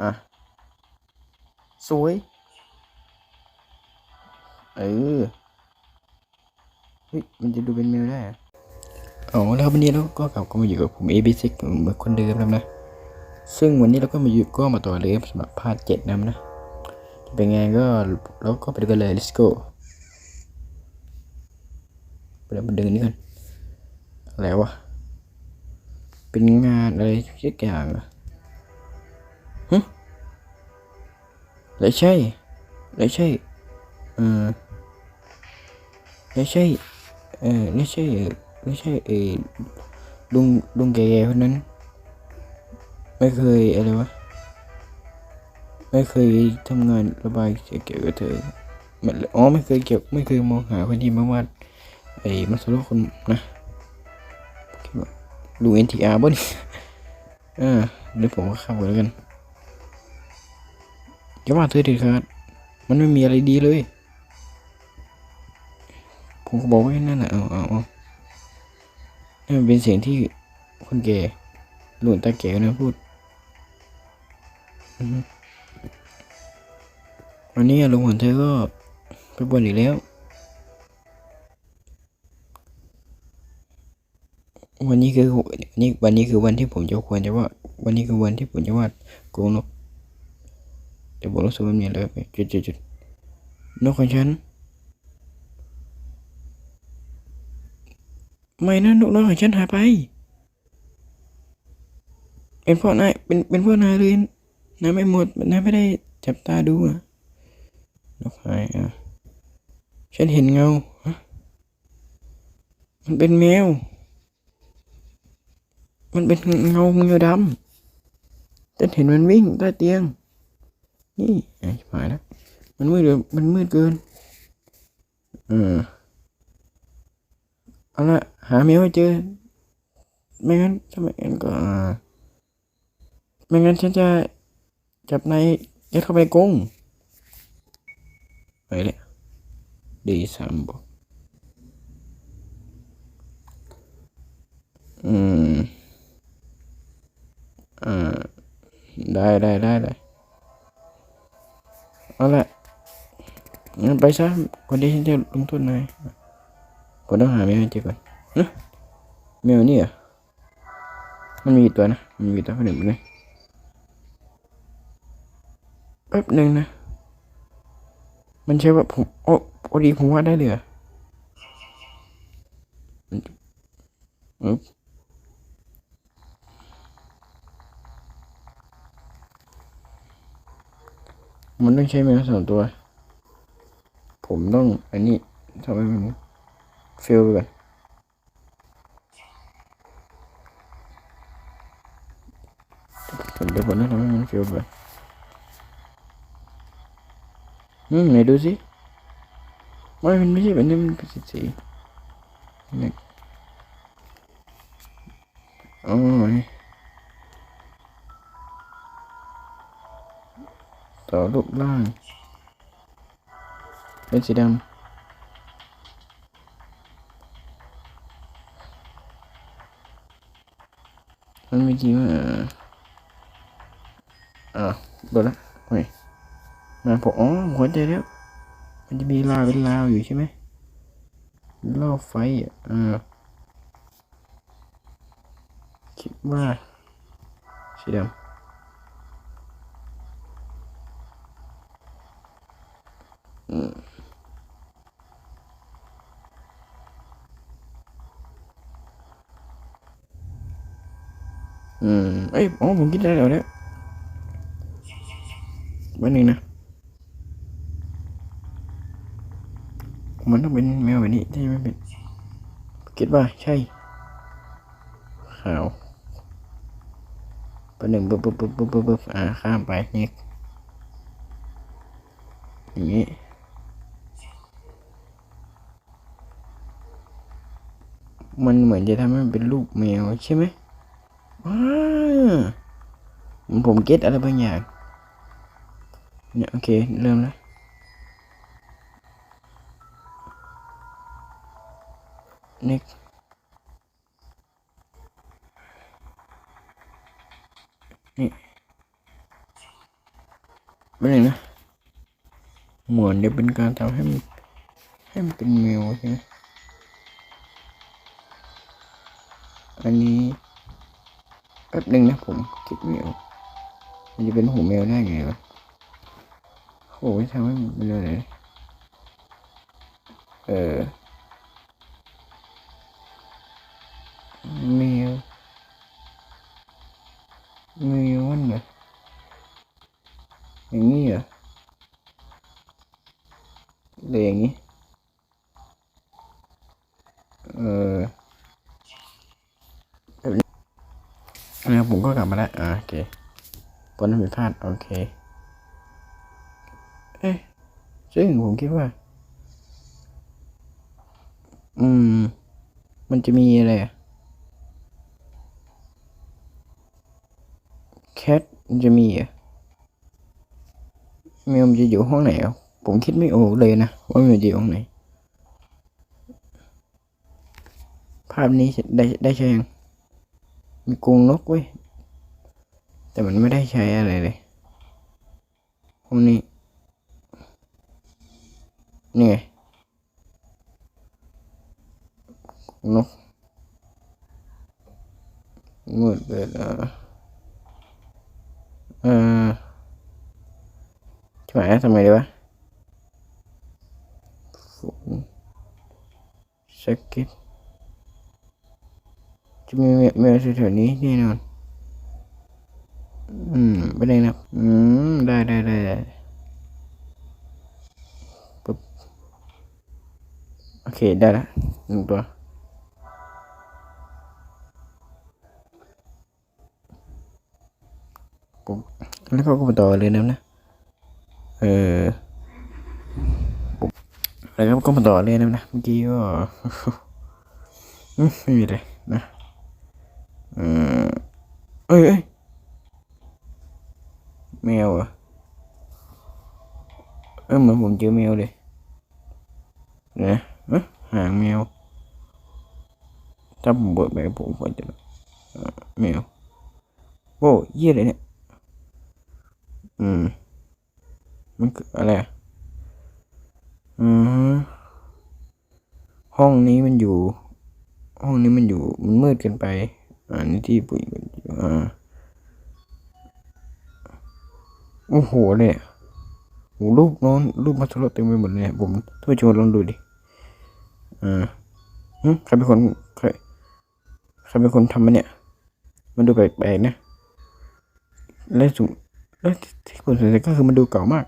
อะ สวย เออ เฮ้ย มันจะดูเป็นแมวได้อะอ๋อแล้ววันนี้เราก็กลับก็มาอยู่กับผม a b 6เหมือนคนเดิมแล้วนะ ซึ่งวันนี้เราก็มาอยู่ก็มาต่อเลยสำหรับพาร์ทเจ็ดนะนะจะเป็นไงก็เราก็ไปดูกันเลย let's go ไปเดี๋ยวมาดึงนี่กันอะไรวะ เป็นงานอะไรสักอย่างอะ ฮะไม่ใช่ไม่ใช่เออไม่ใช่เออไม่ใช่ไม่ใช่เออลุงลุงแก่ๆคนนั้น ไม่เคยอะไรวะไม่เคยทำงานระบายเกี่ยวกับเธออ๋อไม่เคยเกี่ยวไม่เคยมองหาคนที่มาวาดไอ้มาสโลคนนะคิดว่าดูเอ็นทีอาร์บ่นี่อ่าเดี๋ยวผมก็ข้าไปแล้วกัน อย่าว่าเธอเด็ดขาดมันไม่มีอะไรดีเลย ผมก็บอกไว้นั่นแหละเอาเอาเอานี่นเป็นเสียงที่คนแก่หลวงตาแก่นะพูดวันนี้ลุงของเธอก็ไปบวชอีกแล้ว วันนี้คือวันนี้วันนี้คือวันที่ผมจะควรจะว่า วันนี้คือวันที่ผมจะวาดโกงนก แต่ผมรู้สึกว่ามีอะไรไปจุดจุดจุดนกของฉัน ไม่นะนกน้อยของฉันหายไป เป็นเพราะนาย เป็น เป็นเพราะนายเลยนายไม่หมดนายไม่ได้จับตาดูอะ นกหายอะ ฉันเห็นเงาฮะมันเป็นแมว มันเป็นเงาเงาดำฉันเห็นมันวิ่งใต้เตียง นี่ไอ้หายแล้วมันมืดเลยมันมืดเกิน เออเอาละหาแมวให้เจอ ไม่งั้นถ้าไม่งั้นก็อ่าไม่งั้นฉันจะจับนายยัดเข้าไปกรงไปเลยดีสามบอกอืมอ่าได้ได้ได้ได้ เอาละงั้นไปซะคนที่ฉันจะลงทษนายผมต้องหาแมวให้เจอก่อนนะแมวนี่เหรอมันมีตัวนะ มันมีตัวหนึ่งเลยแป๊บหนึ่งนะ มันใช่ว่าผม โอ้พอดีผมว่าได้เลยอมันอึ๊บ มันต้องใช้แมวสองตัว ผมต้องอันนี้ทำให้มันเฟลไปก่อนผมเดี๋ยวผมต้องทำให้มันเฟลไปอนอืมไหนดูสิไม่มันไม่ใช่แบบนี้มันเป็นสีสีนี่อ๋อ รูปร่าง เป็นสีดำมันไม่จริงว่าอ่าเบอร์ละโอ้ยมาผมอ๋อผมเข้าใจแล้ว มันจะมีลาวเป็นลาวอยู่ใช่ไหมล่อไฟอะอ่าคิดว่าสีดำ อืมอืมเอ้ยอ๋อผมคิดได้แล้วเนี่ยวันหนึ่งนะมันต้องเป็นแมันเหมือนจะทำให้มันเป็นรูปแมวใช่ไหมว้าผมเก็ตอะไรบางอย่าง เนี่ยโอเค เริ่มแล้วนิกนี่ไม่เลยนะ เหมือนจะเป็นการทำให้มันให้มันเป็นแมวใช่ไหม อันนี้แป๊บหนึ่งนะผมคิดไม่ออกมันจะเป็นหูแมวได้ไงวะโอ้ยทำให้มันเป็นอะไรเออแมวแมวมันเหรออย่างนี้เหรอหรืออย่างนี้ เออแบบนี้ แล้ผมก็กลับมาแล้วอ่าโอเคผลผิดพลาดโอเค เอ๊ะซึ่งผมคิดว่า อืม มันจะมีอะไรแคทมันจะมีอะแมวมันจะอยู่ห้องไหนอะผมคิดไม่ออกเลยนะว่ามันจะอยู่ห้องไหน ภาพนี้ได้ได้ใช้ยัง มีกรงนกเว้ยแต่มันไม่ได้ใช้อะไรเลยห้องนี้นี่ไงนกมืดเลยอะเออช่วยทำไมดีวะฝุ่นสกิด จะมีแมวแมวแถวๆนี้แน่นอน อืมไม่ได้นะ อืม ได้ได้ได้ปุ๊บ โอเค ได้ละหนึ่งตัว ปุ๊บ แล้วก็ก็มาต่อเลยนะนะ เออปุ๊บแล้วก็มาต่อเลยนะนะ เมื่อกี้ก็ ไม่มีเลย เออเอ้ยเอ้ยแมวเหรอเออเหมือนผมเจอแมวเลยนะหางแมวถ้าผมเปิดไปผมควรจะเอ่อแมวโอ้เยี่ยเลยเนี่ย อืม มันคืออะไรอะอืมห้องนี้มันอยู่ ห้องนี้มันอยู่ มันมืดเกินไป อ่านี่ที่ปุ๋ยมันอยู่อ่าโอ้โหเนี่ยโหรูปน้องรูปมาสลดเต็มไปหมดเลยผมท่านผู้ชมลองดูดิอ่าหึใครเป็นคนใครใครเป็นคนทำมันเนี่ย มันดูแปลกๆนะและสุดและที่คนสนใจก็คือมันดูเก่ามาก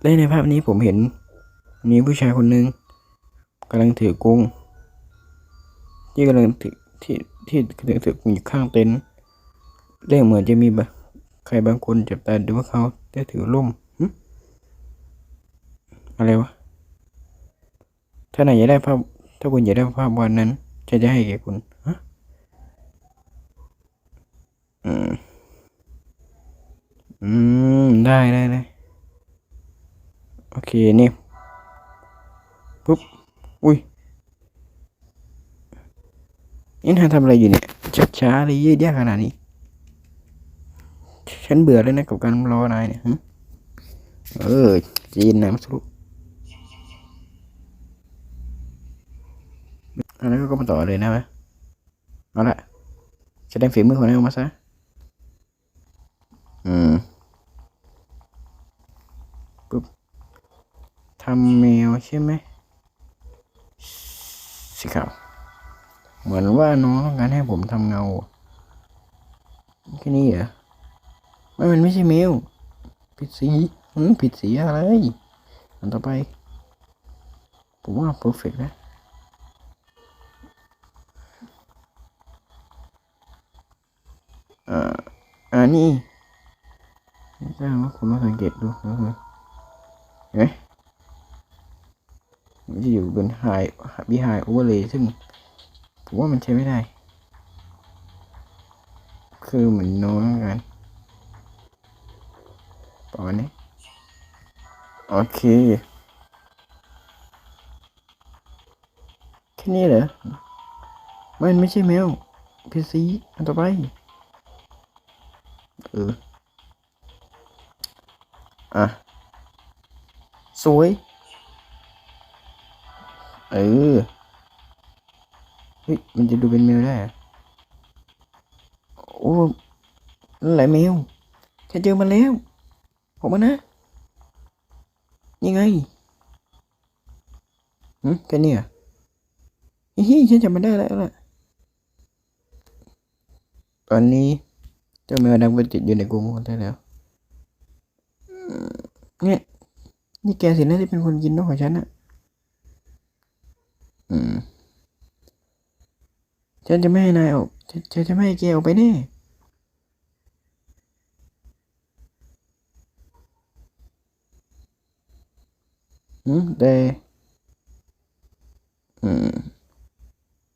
และในภาพนี้ผมเห็นมีผู้ชายคนหนึ่ง กำลังถือกรงที่กำลังถือที่ที่กำลังถือกรงอยู่ข้างเต็นท์และเหมือนจะมีบะใครบางคนจับตาดูว่าเขาได้ถือร่มอะไรวะถ้าไหนอยากได้ภาพ ถ้าคุณอยากได้ภาพวันนั้นจะจะให้แก่คุณฮะอืมอืมได้ได้ได้โอเค นี่ปุ๊บ อุ้ยนี่นายทำอะไรอยู่เนี่ยช้าช้าๆเลยยืดยากขนาดนี้ ฉันเบื่อแล้วนะกับการรอนายเนี่ยเออจีนนะมัสรุอันนั้นก็มาต่อเลยนะวะเอาละแสดงฝีมือของนายออกมาซะ อืมปุ๊บทำแมวใช่ไหม เหมือนว่าน้องต้องการให้ผมทำเงาแค่นี้เหรอไม่มันไม่ใช่แมวผิดสีอืมผิดสีอะไรอันต่อไป ผมว่าเพอร์เฟกนะอ่าอันนี้ไม่ทราบว่าคุณลองสังเกตดูนะครับเห็นไหมมันจะอยู่บนไฮบีไฮโอเวอร์เลยซึ่ง ผมว่ามันใช้ไม่ได้ คือเหมือนโน้องกันประมาณนี้โอเคแค่นี้เหรอ มันไม่ใช่แมวพีซีอันต่อไป เออ อะ สวย เออ ฮ้ย มันจะดูเป็นแมวได้อโอ้หละแมวฉันเจอมันแล้วผมมานะ ยังไงหืมแค่นี้อะฮิฉันจำมันได้แล้วล่ะ ตอนนี้เจ้าแมวดำก็ติดอยู่ในกรงของเธอแล้ว เนี่ย นี่แกสินะที่เป็นคนกินนกของฉันอะอืม ฉันจะไม่ให้นายออกฉันจะไม่ให้แกออกไปแน่อืมแต่อืม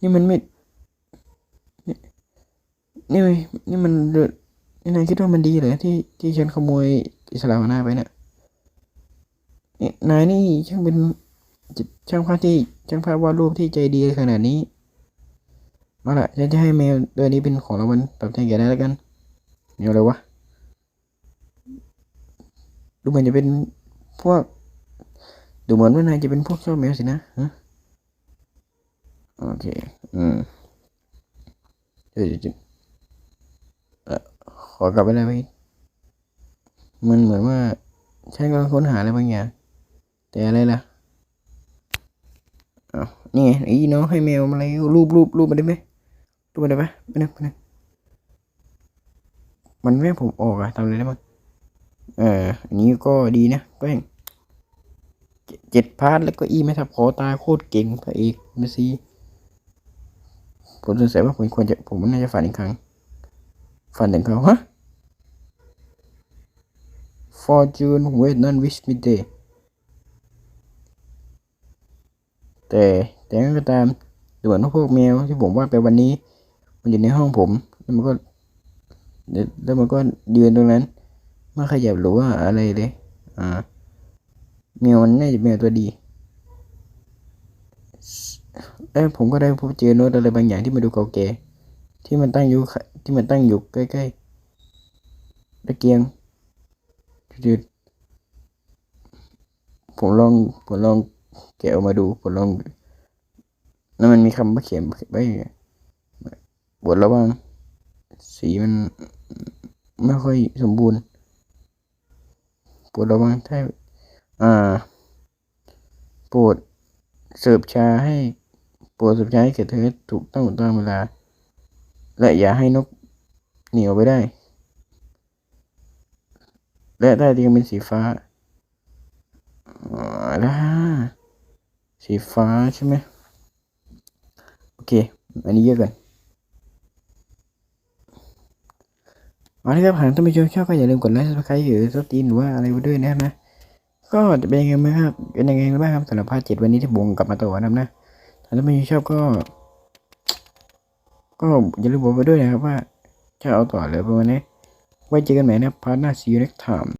นี่มันไม่นี่นี่นี่มันนี่นายคิดว่ามันดีเหรอที่ที่ฉันขโมยอิสลามนาไปเนี่ยนี่นายนี่ช่างเป็นช่างภาพที่ช่างภาพวาดรูปที่ใจดีขนาดนี้ เอาละฉันจะให้แมวตัวนี้เป็นของรางวัลตอบแทนแกได้แล้วกันแมวอะไรวะดูเหมือนจะเป็นพวกดูเหมือนว่านายจะเป็นพวกชอบแมวสินะฮะโอเคอืมเดี๋ยวจะเอ่อขอกลับไปเลยไหมมันเหมือนว่าฉันกำลังค้นหาอะไรบางอย่างแต่อะไรล่ะอ้าวนี่ไงไอ้น้องให้แมวมาอะไรรูปรูปรูปมาได้ไหมูได้ไหมไม่ได้ไม่ได้มันแม่ให้ผมออกอะทำอะไรได้บ้างเอออันนี้ก็ดีนะแป้งเจ็ดพาร์ทแล้วก็อีไม่ทับขอตาโคตรเก่งพระเอกเมสซี่ผมสงสัยว่าผมควรจะผมน่าจะฝันอีกครั้ง ฝันถึงเขาฮะ Fortune wait none wish me day แต่แต่ก็ตามดูเหมือนว่าพวกแมวที่ผมว่าดไปวันนี้ มันอยู่ในห้องผม แล้วมันก็แล้วมันก็ยืนตรงนั้นไม่ขยับหรือว่าอะไรเลย อ่าแมวมันน่าจะแมวตัวดีแล้วผมก็ได้พบเจอโน้ตอะไรบางอย่างที่มาดูเก่าแก่ที่มันตั้งอยู่ที่มันตั้งอยู่ใกล้ๆตะเกียงจุดผมลองผมลองแกะออกมาดูผมลองแล้วมันมีคำว่าเขียนไว้ บทระวังสีมันไม่ค่อยสมบูรณ์ปวดระวังถ้าอ่าโปรดเสิร์ฟชาให้โปรดเสิร์ฟชาให้แก่เธอถูกต้องตามเวลา และอย่าให้นกเหนียวไปได้ และใต้เตียงเป็นสีฟ้าอ่าแล้วสีฟ้าใช่ไหมโอเค อันนี้เยอะกัน เอาละครับหากท่านผู้ชมชอบก็อย่าลืมกดไลค์ subscribe หรือซับตีนหรือว่าอะไรไว้ด้วยนะครับนะก็จะเป็นยังไงบ้างครับเป็นยังไงบ้างครับสำหรับภาคเจ็ดวันนี้ที่บงกลับมาตัวนะครับนะถ้าท่านผู้ชมชอบก็ ก็อย่าลืมบอกไปด้วยนะครับว่าจะเอาต่อหรือประมาณนี้ไว้เจอกันใหม่นะพาร์ทหน้า see you next time